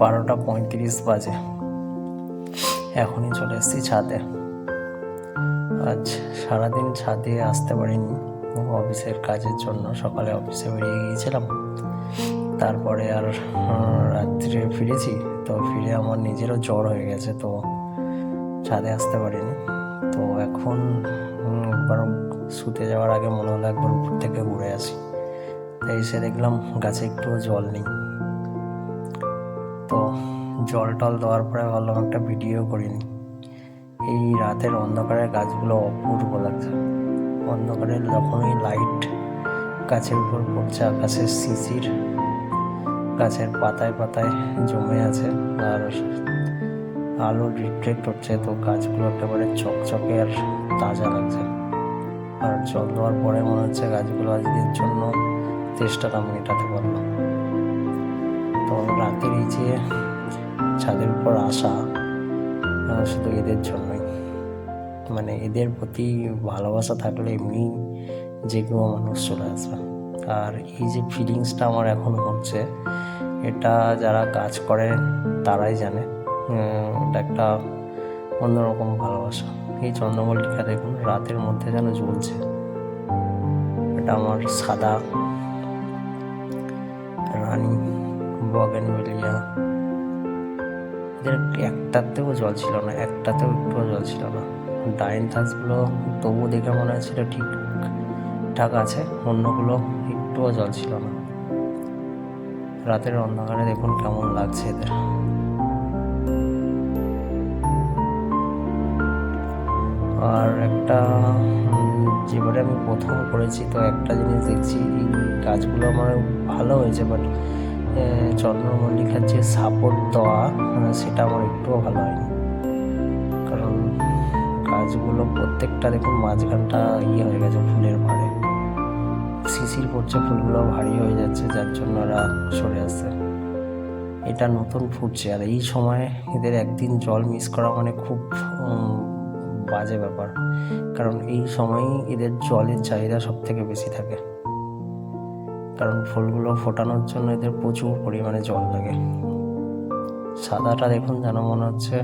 বারোটা পঁয়ত্রিশ বাজে। এখনই চলে এসেছি ছাদে। আজ সারাদিন ছাদে আসতে পারিনি। অফিসের কাজের জন্য সকালে অফিসে বেরিয়ে গিয়েছিলাম। তারপরে আর রাত্রে ফিরেছি। তো ফিরে আমার নিজেরও জ্বর হয়ে গেছে, তো ছাদে আসতে পারিনি। তো এখন একবার শুতে যাওয়ার আগে মনে হলো একবার উপর থেকে ঘুরে আসি। তাই এসে দেখলাম গাছে একটুও জল নেই। জল টল দেওয়ার পরে ভাবলাম একটা ভিডিও করে করিনি এই রাতের অন্ধকারের গাছগুলো অপূর্ব লাগছে। অন্ধকারে যখনই লাইট গাছের উপর পড়ছে, আকাশের শিশির গাছের পাতায় পাতায় জমে আছে আর আলো রিফ্লেক্ট হচ্ছে তো গাছগুলো একেবারে চকচকে আর তাজা লাগছে। আর জল দেওয়ার পরে মনে হচ্ছে গাছগুলো আজকের জন্য তেষ্টাটা মেটাতে পারল। তো রাতের এই যে ছাদের উপর আসা শুধু এদের জন্যই। মানে এদের প্রতি ভালোবাসা থাকলে এমনি যে কেউ মানুষ চলে আসবে। আর এই যে ফিলিংসটা আমার এখন হচ্ছে, এটা যারা কাজ করে তারাই জানে। এটা একটা অন্যরকম ভালোবাসা। এই চন্দ্রমল্লিকা দেখুন, রাতের মধ্যে যেন জ্বলছে। এটা আমার সাদা রানী বগেনভেলিয়া। এদের একটাতেও জল ছিল না, একটাতেও একটুও জল ছিল না। ডাইন ডাইনথাসগুলো তবুও দেখে মনে হচ্ছিল ঠিক ঠাক আছে, অন্যগুলো একটুও জল ছিল না। রাতের অন্ধকারে দেখুন কেমন লাগছে এদের। আর একটা জীবনে আমি প্রথম করেছি, তো একটা জিনিস দেখছি, এই গাছগুলো আমার ভালো হয়েছে বাট চন্দ্রমল্লিকার যে সাপোর্ট দেওয়া সেটা আমার একটুও ভালো হয়নি। কারণ গাছগুলো প্রত্যেকটা দেখুন মাঝখানটা ইয়ে হয়ে গেছে ফুলের ভারে শিশির পড়ছে, ফুলগুলো ভারী হয়ে যাচ্ছে, যার জন্য ওরা সরে আসছে। এটা নতুন ফুটছে, আর এই সময় এদের একদিন জল মিস করা মানে খুব বাজে ব্যাপার। কারণ এই সময়ই এদের জলের চাহিদা সব থেকে বেশি থাকে। কারণ ফুলগুলো ফোটানোর জন্য এদের প্রচুর পরিমাণে জল লাগে। সাদাটা দেখুন যেন মনে হচ্ছে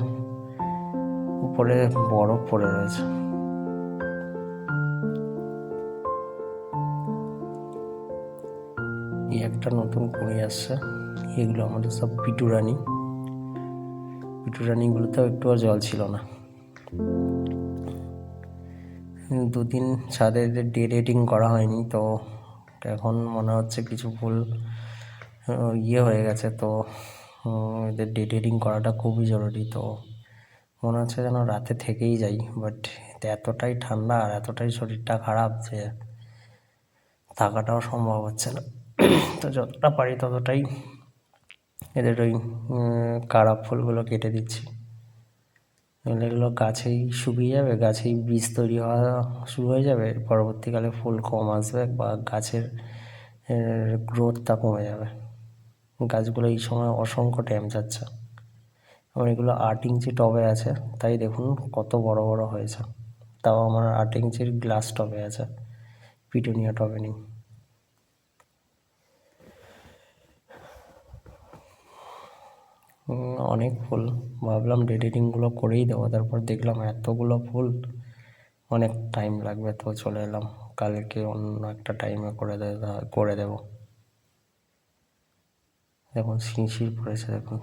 উপরে বরফ পড়ে রয়েছে। একটা নতুন কুড়ি আসছে। এগুলো আমাদের সব পিটুরানি। পিটুরানিগুলোতেও একটুও জল ছিল না। দুদিন ছাদে ডে রেটিং করা হয়নি, তো এখন মনে হচ্ছে কিছু আহ, ইয়ে হয়ে গেছে তো এদের ডে রেটিং করাটা খুবই জরুরি তো মনে হচ্ছে যেন রাতে থেকেই যাই বাট এতটাই ঠান্ডা আর এতটাই শরীরটা খারাপ যে থাকাটাও সম্ভব হচ্ছে না। তো যতটা পারি ততটাই এদের ওই কারা ফুলগুলো কেটে দিচ্ছি। নাহলে এগুলো গাছেই শুকিয়ে যাবে, গাছেই বীজ তৈরি হওয়া শুরু হয়ে যাবে। পরবর্তীকালে ফুল কম আসবে বা গাছের গ্রোথটা কমে যাবে। গাছগুলো এই সময় অসংখ্য টাইম যাচ্ছে। আমার এগুলো আট ইঞ্চি টবে আছে, তাই দেখুন কত বড় বড় হয়েছে। তাও আমার আট ইঞ্চির গ্লাস টবে আছে পিটুনিয়া টবে নেই। অনেক ফুল। ভাবলাম ডেডিটিংগুলো করেই দেবো, তারপর দেখলাম এতগুলো ফুল, অনেক টাইম লাগবে তো চলে এলাম। কালকে অন্য একটা টাইমে করে দে, করে দেবো। দেখুন, শিরশির পড়েছে দেখুন।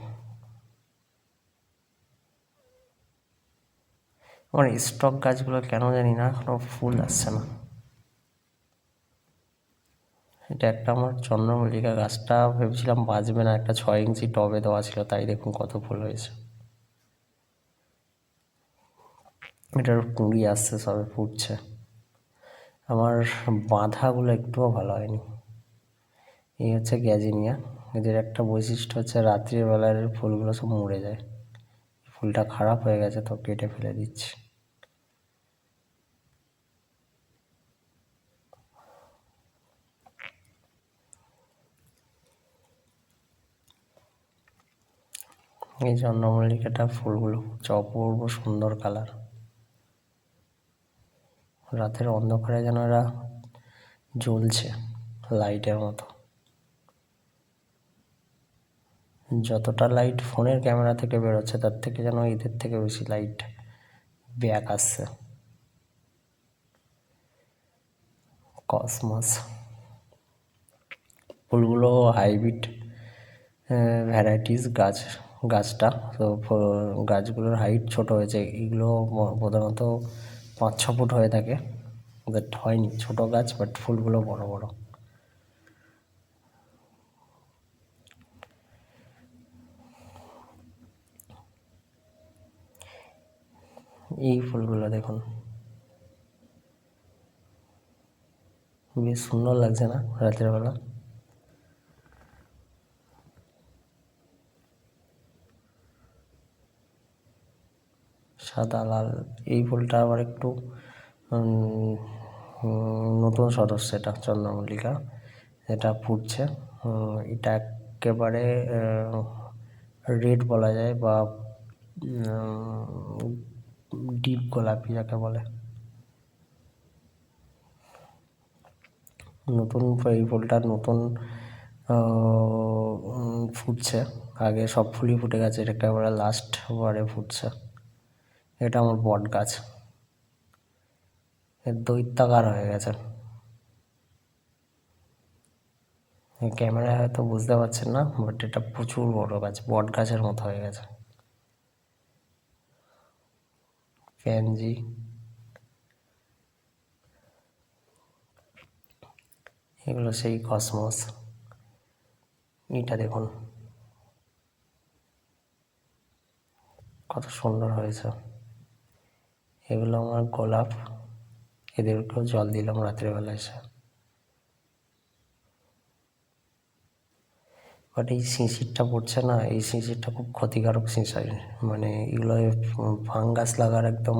আমার স্টক গাছগুলো কেন জানি না, কোনো ফুল আসছে না। এটা একটা আমার চন্দ্রমল্লিকা গাছটা ভেবেছিলাম বাঁচবে না, একটা ছয় ইঞ্চি টবে দেওয়া ছিল, তাই দেখুন কত ফুল হয়েছে। এটার কুঁড়ি আসছে, সবে ফুটছে। আমার বাঁধাগুলো একটুও ভালো হয়নি। এই হচ্ছে গ্যাজিনিয়া। এদের একটা বৈশিষ্ট্য হচ্ছে, রাত্রিবেলার ফুলগুলো সব মরে যায়। ফুলটা খারাপ হয়ে গেছে, তো কেটে ফেলে দিচ্ছি। এই চন্দ্রমল্লিকাটা ফুলগুলো হচ্ছে অপূর্ব সুন্দর কালার রাতের অন্ধকারে যেন এরা জ্বলছে লাইটের মতো। যতটা লাইট ফোনের ক্যামেরা থেকে বেরোচ্ছে, তার থেকে যেন এদের থেকে বেশি লাইট ব্যাক আসছে। কসমস ফুলগুলো হাইব্রিড ভ্যারাইটিস গাছ। গাছটা। তো গাছগুলোর হাইট ছোট হয়েছে। এগুলো প্রধানত পাঁচ ছ ফুট হয়ে থাকে। বাট হয়নি। ছোট গাছ বাট ফুলগুলো বড় বড়। এই ফুলগুলো দেখুন। বেশ সুন্দর লাগছে না? রাতের বেলা সাদা লাল, এই ফুলটা আবার একটু নতুন সদস্য এটা, চন্দ্রমল্লিকা, এটা ফুটছে। এটা একেবারে রেড বলা যায় বা ডিপ গোলাপি যাকে বলে। নতুন এই ফুলটা নতুন ফুটছে। আগে সব ফুলই ফুটে গেছে, এটা একেবারে লাস্ট বারে ফুটছে। এটা আমার বট গাছ। এর দৈত্যাকার হয়ে গেছে। ক্যামেরায় হয়তো বুঝতে পারছেন না বাট এটা প্রচুর বড় গাছ, বট গাছের মতো হয়ে গেছে। প্যানজি এগুলো সেই কসমস। এটা দেখুন। কত সুন্দর হয়েছে। এগুলো আমার গোলাপ। এদেরকেও জল দিলাম রাত্রেবেলা এসে। বাট এই শিশিরটা পড়ছে না, এই শিশিরটা খুব ক্ষতিকারক শিশির। মানে এগুলো ফাঙ্গাস লাগার একদম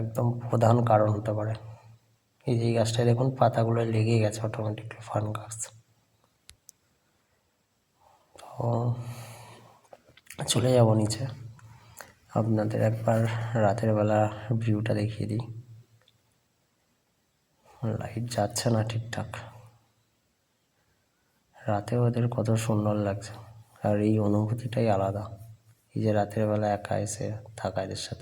একদম প্রধান কারণ হতে পারে। এই যে গাছটায় দেখুন, পাতাগুলো লেগে গেছে অটোমেটিকলি ফাঙ্গাস। তো, চলে যাব নিচে। আপনাদের একবার রাতের বেলা ভিউটা দেখিয়ে দিই। লাইট যাচ্ছে না ঠিকঠাক। রাতে ওদের কত সুন্দর লাগছে। আর এই অনুভূতিটাই আলাদা। এই যে রাতের বেলা একা এসে থাকা এদের সাথে।